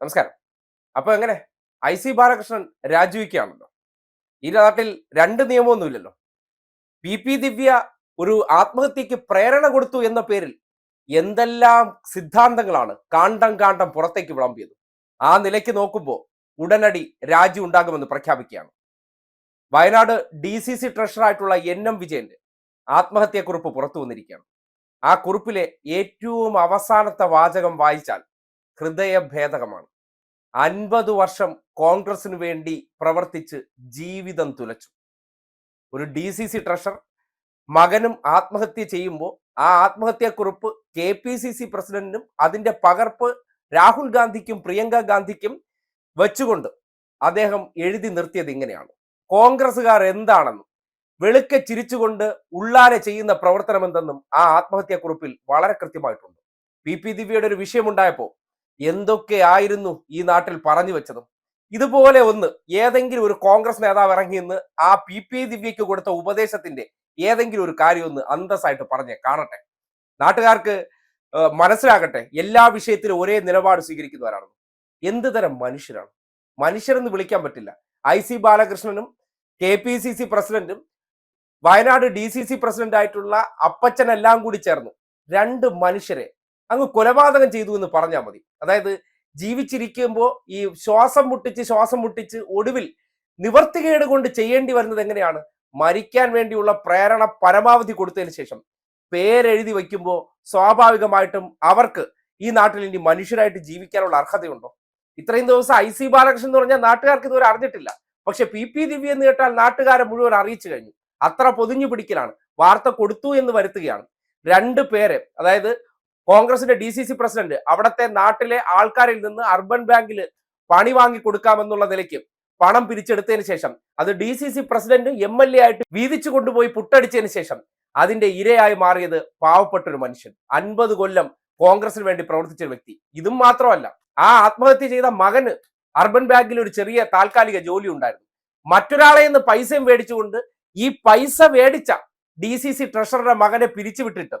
നമസ്കാരം. അപ്പൊ എങ്ങനെ? ഐ സി ബാലകൃഷ്ണൻ രാജിവെക്കുകയാണല്ലോ. ഈ നാട്ടിൽ രണ്ട് നിയമമൊന്നുമില്ലല്ലോ പി. പി. ദിവ്യ ഒരു ആത്മഹത്യക്ക് പ്രേരണ കൊടുത്തു എന്ന പേരിൽ എന്തെല്ലാം സിദ്ധാന്തങ്ങളാണ് കാണ്ടം കാണ്ടം പുറത്തേക്ക് വിളമ്പിയത്? ആ നിലയ്ക്ക് നോക്കുമ്പോൾ ഉടനടി രാജി ഉണ്ടാകുമെന്ന് പ്രഖ്യാപിക്കുകയാണ്. വയനാട് ഡി സി സി ട്രഷറായിട്ടുള്ള എൻ എം വിജയന്റെ ആത്മഹത്യക്കുറിപ്പ് പുറത്തു വന്നിരിക്കുകയാണ്. ആ കുറിപ്പിലെ ഏറ്റവും അവസാനത്തെ വാചകം വായിച്ചാൽ ഹൃദയഭേദകമാണ്. അൻപത് വർഷം കോൺഗ്രസിന് വേണ്ടി പ്രവർത്തിച്ച് ജീവിതം തുലച്ചു. ഒരു ഡി സി സി ട്രഷർ മകനും ആത്മഹത്യ ചെയ്യുമ്പോൾ ആ ആത്മഹത്യാക്കുറിപ്പ് കെ പി സി സി പ്രസിഡന്റിനും അതിന്റെ പകർപ്പ് രാഹുൽ ഗാന്ധിക്കും പ്രിയങ്ക ഗാന്ധിക്കും വെച്ചുകൊണ്ട് അദ്ദേഹം എഴുതി നിർത്തിയത് ഇങ്ങനെയാണ്. കോൺഗ്രസ്സുകാർ എന്താണെന്നും വെളുക്കെ ചിരിച്ചുകൊണ്ട് ഉള്ളാരെ ചെയ്യുന്ന പ്രവർത്തനം എന്തെന്നും ആ ആത്മഹത്യാക്കുറിപ്പിൽ വളരെ കൃത്യമായിട്ടുണ്ട്. പി. പി. ദിവ്യയുടെ ഒരു വിഷയമുണ്ടായപ്പോൾ എന്തൊക്കെ ആയിരുന്നു ഈ നാട്ടിൽ പറഞ്ഞു വെച്ചതും? ഇതുപോലെ ഒന്ന് ഏതെങ്കിലും ഒരു കോൺഗ്രസ് നേതാവ് ഇറങ്ങി നിന്ന് ആ പി പി ദിവ്യക്ക് കൊടുത്ത ഉപദേശത്തിന്റെ ഏതെങ്കിലും ഒരു കാര്യം ഒന്ന് അന്തസ്സായിട്ട് പറഞ്ഞേ കാണട്ടെ. നാട്ടുകാർക്ക് മനസ്സിലാകട്ടെ എല്ലാ വിഷയത്തിലും ഒരേ നിലപാട് സ്വീകരിക്കുന്നവരാണ്. എന്ത് തരം മനുഷ്യരാണ്? മനുഷ്യരെന്ന് വിളിക്കാൻ പറ്റില്ല. ഐ സി ബാലകൃഷ്ണനും കെ പി സി സി പ്രസിഡന്റും Wayanad D C C president ആയിട്ടുള്ള അപ്പച്ചൻ എല്ലാം കൂടി ചേർന്ന് രണ്ട് മനുഷ്യരെ അങ്ങ് കൊലപാതകം ചെയ്തു എന്ന് പറഞ്ഞാൽ മതി. അതായത് ജീവിച്ചിരിക്കുമ്പോൾ ഈ ശ്വാസം മുട്ടിച്ച് ശ്വാസം മുട്ടിച്ച് ഒടുവിൽ നിവർത്തികേട് കൊണ്ട് ചെയ്യേണ്ടി വരുന്നത് എങ്ങനെയാണ്? മരിക്കാൻ വേണ്ടിയുള്ള പ്രേരണ പരമാവധി കൊടുത്തതിന് ശേഷം. പേരെഴുതി വയ്ക്കുമ്പോൾ സ്വാഭാവികമായിട്ടും അവർക്ക് ഈ നാട്ടിൽ ഇനി മനുഷ്യരായിട്ട് ജീവിക്കാനുള്ള അർഹതയുണ്ടോ? ഇത്രയും ദിവസം ഐ സി ബാലകൃഷ്ണൻ എന്ന് പറഞ്ഞാൽ നാട്ടുകാർക്ക് ഇതുവരെ അറിഞ്ഞിട്ടില്ല. പക്ഷെ പി പി ദിവ്യ എന്ന് കേട്ടാൽ നാട്ടുകാരെ മുഴുവൻ അറിയിച്ചു കഴിഞ്ഞു. അത്ര പൊതിഞ്ഞു പിടിക്കലാണ്. വാർത്ത കൊടുത്തു എന്ന് വരുത്തുകയാണ്. രണ്ട് പേരെ അതായത് കോൺഗ്രസിന്റെ ഡി സി സി പ്രസിഡന്റ് അവിടുത്തെ നാട്ടിലെ ആൾക്കാരിൽ നിന്ന് അർബൻ ബാങ്കിൽ പണി വാങ്ങി കൊടുക്കാമെന്നുള്ള നിലയ്ക്ക് പണം പിരിച്ചെടുത്തതിന് ശേഷം അത് D C C president M L A ആയിട്ട് വീതിച്ചു കൊണ്ടുപോയി പുട്ടടിച്ചതിന് ശേഷം അതിന്റെ ഇരയായി മാറിയത് പാവപ്പെട്ട ഒരു മനുഷ്യൻ. അൻപത് കൊല്ലം കോൺഗ്രസിന് വേണ്ടി പ്രവർത്തിച്ച ഒരു വ്യക്തി. ഇതും മാത്രമല്ല ആ ആത്മഹത്യ ചെയ്ത മകന് അർബൻ ബാങ്കിൽ ഒരു ചെറിയ താൽക്കാലിക ജോലി ഉണ്ടായിരുന്നു. മറ്റൊരാളെ നിന്ന് പൈസയും മേടിച്ചുകൊണ്ട് ഈ പൈസ മേടിച്ച ഡി സി സി ട്രഷറുടെ മകനെ പിരിച്ചുവിട്ടിട്ട്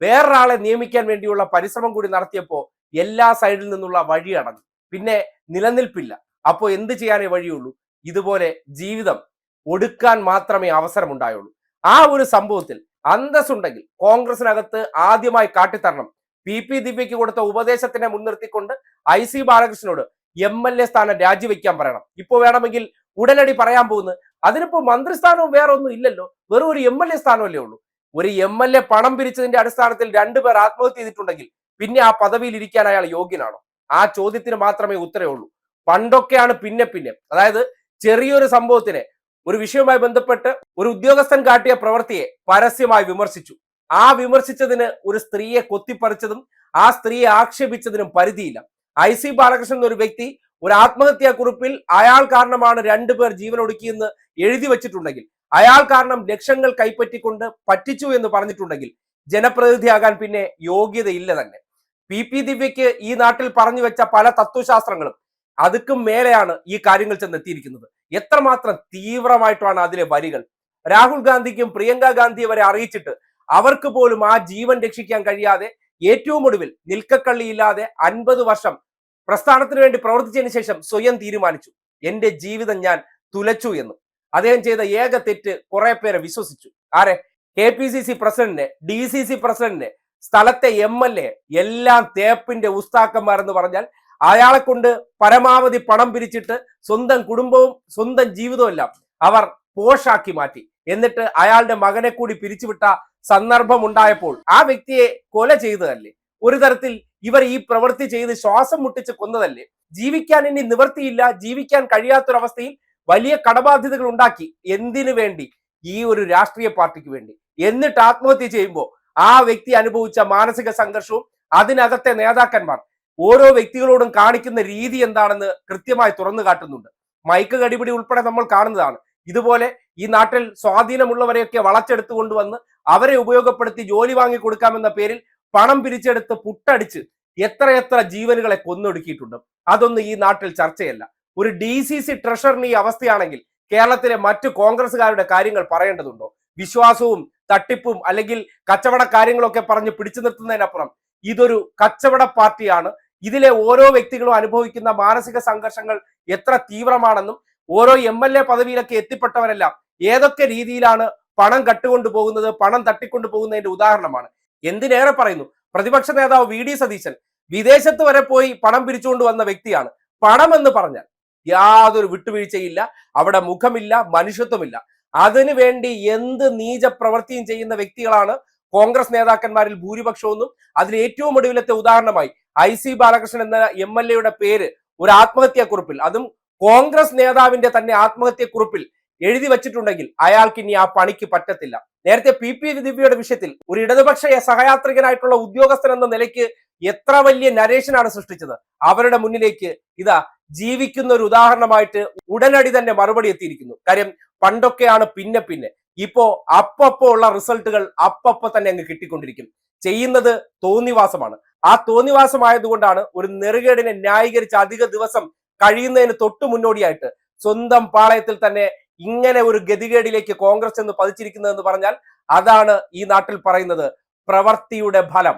വേറൊരാളെ നിയമിക്കാൻ വേണ്ടിയുള്ള പരിശ്രമം കൂടി നടത്തിയപ്പോൾ എല്ലാ സൈഡിൽ നിന്നുള്ള വഴി അടഞ്ഞു. പിന്നെ നിലനിൽപ്പില്ല. അപ്പോൾ എന്ത് ചെയ്യാനേ വഴിയുള്ളൂ? ഇതുപോലെ ജീവിതം ഒടുക്കാൻ മാത്രമേ അവസരമുണ്ടായുള്ളൂ. ആ ഒരു സംഭവത്തിൽ അന്തസ്സുണ്ടെങ്കിൽ കോൺഗ്രസിനകത്ത് ആദ്യമായി കാട്ടിത്തരണം. പി. പി. ദിവ്യയ്ക്ക് കൊടുത്ത ഉപദേശത്തിനെ മുൻനിർത്തിക്കൊണ്ട് ഐ. സി. ബാലകൃഷ്ണനോട് എം. എൽ. എ സ്ഥാനം രാജിവെക്കാൻ പറയണം. ഇപ്പോൾ വേണമെങ്കിൽ ഉടനടി പറയാൻ പോകുന്നു. അതിനിപ്പോ മന്ത്രിസ്ഥാനവും വേറെ ഒന്നും ഇല്ലല്ലോ. വെറും ഒരു എം. എൽ. എ സ്ഥാനമല്ലേ ഉള്ളൂ. ഒരു എം എൽ എ പണം പിരിച്ചതിന്റെ അടിസ്ഥാനത്തിൽ രണ്ടുപേർ ആത്മഹത്യ ചെയ്തിട്ടുണ്ടെങ്കിൽ പിന്നെ ആ പദവിയിൽ ഇരിക്കാൻ അയാൾ യോഗ്യനാണോ? ആ ചോദ്യത്തിന് മാത്രമേ ഉത്തരവുള്ളൂ. പണ്ടൊക്കെയാണ് പിന്നെ പിന്നെ. അതായത് ചെറിയൊരു സംഭവത്തിനെ ഒരു വിഷയവുമായി ബന്ധപ്പെട്ട് ഒരു ഉദ്യോഗസ്ഥൻ കാട്ടിയ പ്രവൃത്തിയെ പരസ്യമായി വിമർശിച്ചു. ആ വിമർശിച്ചതിന് ഒരു സ്ത്രീയെ കൊത്തിപ്പറിച്ചതും ആ സ്ത്രീയെ ആക്ഷേപിച്ചതിനും പരിധിയില്ല. ഐ സി ബാലകൃഷ്ണൻ ഒരു വ്യക്തി ഒരു ആത്മഹത്യാ കുറിപ്പിൽ അയാൾ കാരണമാണ് രണ്ടുപേർ ജീവനൊടുക്കിയെന്ന് എഴുതി വെച്ചിട്ടുണ്ടെങ്കിൽ അയാൾ കാരണം ലക്ഷങ്ങൾ കൈപ്പറ്റിക്കൊണ്ട് പറ്റിച്ചു എന്ന് പറഞ്ഞിട്ടുണ്ടെങ്കിൽ ജനപ്രതിനിധിയാകാൻ പിന്നെ യോഗ്യതയില്ല തന്നെ. പി. പി. ദിവ്യയ്ക്ക് ഈ നാട്ടിൽ പറഞ്ഞു വെച്ച പല തത്വശാസ്ത്രങ്ങളും അതുക്കും മേലെയാണ് ഈ കാര്യങ്ങൾ ചെന്നെത്തിയിരിക്കുന്നത്. എത്രമാത്രം തീവ്രമായിട്ടാണ് അതിലെ വരികൾ. രാഹുൽ ഗാന്ധിക്കും പ്രിയങ്ക ഗാന്ധി വരെ അറിയിച്ചിട്ട് അവർക്ക് പോലും ആ ജീവൻ രക്ഷിക്കാൻ കഴിയാതെ ഏറ്റവും ഒടുവിൽ നിൽക്കക്കള്ളിയില്ലാതെ അൻപത് വർഷം പ്രസ്ഥാനത്തിന് വേണ്ടി പ്രവർത്തിച്ചതിന് ശേഷം സ്വയം തീരുമാനിച്ചു. എന്റെ ജീവിതം ഞാൻ തുലച്ചു എന്ന്. അദ്ദേഹം ചെയ്ത ഏക തെറ്റ് കുറെ പേരെ വിശ്വസിച്ചു. ആരെ? കെ പി സി സി പ്രസിഡന്റിനെ ഡി സി സി പ്രസിഡന്റിനെ സ്ഥലത്തെ എം എൽ എ എല്ലാം തേപ്പിന്റെ ഉസ്താക്കന്മാരെന്ന് പറഞ്ഞാൽ അയാളെ കൊണ്ട് പരമാവധി പണം പിരിച്ചിട്ട് സ്വന്തം കുടുംബവും സ്വന്തം ജീവിതവും എല്ലാം അവർ പോഷാക്കി മാറ്റി. എന്നിട്ട് അയാളുടെ മകനെ കൂടി പിരിച്ചുവിട്ട സന്ദർഭം ഉണ്ടായപ്പോൾ ആ വ്യക്തിയെ കൊല ചെയ്തതല്ലേ? ഒരു തരത്തിൽ ഇവർ ഈ പ്രവൃത്തി ചെയ്ത് ശ്വാസം മുട്ടിച്ച് കൊന്നതല്ലേ? ജീവിക്കാൻ ഇനി നിവൃത്തിയില്ല ജീവിക്കാൻ കഴിയാത്തൊരവസ്ഥയിൽ വലിയ കടബാധ്യതകൾ ഉണ്ടാക്കി എന്തിനു വേണ്ടി? ഈ ഒരു രാഷ്ട്രീയ പാർട്ടിക്ക് വേണ്ടി. എന്നിട്ട് ആത്മഹത്യ ചെയ്യുമ്പോൾ ആ വ്യക്തി അനുഭവിച്ച മാനസിക സംഘർഷവും അതിനകത്തെ നേതാക്കന്മാർ ഓരോ വ്യക്തികളോടും കാണിക്കുന്ന രീതി എന്താണെന്ന് കൃത്യമായി തുറന്നു കാട്ടുന്നുണ്ട്. മൈക്ക് കടിപിടി ഉൾപ്പെടെ നമ്മൾ കാണുന്നതാണ്. ഇതുപോലെ ഈ നാട്ടിൽ സ്വാധീനമുള്ളവരെയൊക്കെ വളച്ചെടുത്തു കൊണ്ടുവന്ന് അവരെ ഉപയോഗപ്പെടുത്തി ജോലി വാങ്ങി കൊടുക്കാമെന്ന പേരിൽ പണം പിരിച്ചെടുത്ത് പുട്ടടിച്ച് എത്രയെത്ര ജീവനുകളെ കൊന്നൊടുക്കിയിട്ടുണ്ട്. അതൊന്നും ഈ നാട്ടിൽ ചർച്ചയല്ല. ഒരു ഡി സി സി ട്രഷറിന് ഈ അവസ്ഥയാണെങ്കിൽ കേരളത്തിലെ മറ്റു കോൺഗ്രസ്സുകാരുടെ കാര്യങ്ങൾ പറയേണ്ടതുണ്ടോ? വിശ്വാസവും തട്ടിപ്പും അല്ലെങ്കിൽ കച്ചവട കാര്യങ്ങളൊക്കെ പറഞ്ഞ് പിടിച്ചു നിർത്തുന്നതിനപ്പുറം ഇതൊരു കച്ചവട പാർട്ടിയാണ്. ഇതിലെ ഓരോ വ്യക്തികളും അനുഭവിക്കുന്ന മാനസിക സംഘർഷങ്ങൾ എത്ര തീവ്രമാണെന്നും ഓരോ എം എൽ എ പദവിയിലൊക്കെ എത്തിപ്പെട്ടവരെല്ലാം ഏതൊക്കെ രീതിയിലാണ് പണം കട്ടുകൊണ്ടു പോകുന്നത് പണം തട്ടിക്കൊണ്ടു പോകുന്നതിന്റെ ഉദാഹരണമാണ്. എന്തിനേറെ പറയുന്നു? പ്രതിപക്ഷ നേതാവ് വി ഡി സതീശൻ വിദേശത്ത് വരെ പോയി പണം പിരിച്ചുകൊണ്ട് വന്ന വ്യക്തിയാണ്. പണം എന്ന് പറഞ്ഞാൽ യാതൊരു വിട്ടുവീഴ്ചയില്ല അവിടെ മുഖമില്ല മനുഷ്യത്വമില്ല. അതിനുവേണ്ടി എന്ത് നീച പ്രവൃത്തിയും ചെയ്യുന്ന വ്യക്തികളാണ് കോൺഗ്രസ് നേതാക്കന്മാരിൽ ഭൂരിപക്ഷമൊന്നും. അതിന് ഏറ്റവും ഒടുവിലത്തെ ഉദാഹരണമായി ഐ സി ബാലകൃഷ്ണൻ എന്ന എം എൽ എയുടെ പേര് ഒരു ആത്മഹത്യാക്കുറിപ്പിൽ. അതും കോൺഗ്രസ് നേതാവിന്റെ തന്നെ ആത്മഹത്യക്കുറിപ്പിൽ എഴുതി വച്ചിട്ടുണ്ടെങ്കിൽ അയാൾക്ക് ഇനി ആ പണിക്ക് പറ്റത്തില്ല. നേരത്തെ പി പി ദിവ്യയുടെ വിഷയത്തിൽ ഒരു ഇടതുപക്ഷ സഹയാത്രികനായിട്ടുള്ള ഉദ്യോഗസ്ഥൻ എന്ന നിലയ്ക്ക് എത്ര വലിയ നരേഷനാണ് സൃഷ്ടിച്ചത്. അവരുടെ മുന്നിലേക്ക് ഇതാ ജീവിക്കുന്ന ഒരു ഉദാഹരണമായിട്ട് ഉടനടി തന്നെ മറുപടി എത്തിയിരിക്കുന്നു. കാര്യം പണ്ടൊക്കെയാണ് പിന്നെ പിന്നെ. ഇപ്പോ അപ്പപ്പോ ഉള്ള റിസൾട്ടുകൾ അപ്പപ്പോ തന്നെ അങ്ങ് കിട്ടിക്കൊണ്ടിരിക്കും. ചെയ്യുന്നത് തോന്നിവാസമാണ്. ആ തോന്നിവാസമായതുകൊണ്ടാണ് ഒരു നെറുകേടിനെ ന്യായീകരിച്ച് അധിക ദിവസം കഴിയുന്നതിന് തൊട്ടു മുന്നോടിയായിട്ട് സ്വന്തം പാളയത്തിൽ തന്നെ ഇങ്ങനെ ഒരു ഗതികേടിലേക്ക് കോൺഗ്രസ് എന്ന് പതിച്ചിരിക്കുന്നതെന്ന് പറഞ്ഞാൽ അതാണ് ഈ നാട്ടിൽ പറയുന്നത് പ്രവർത്തിയുടെ ഫലം.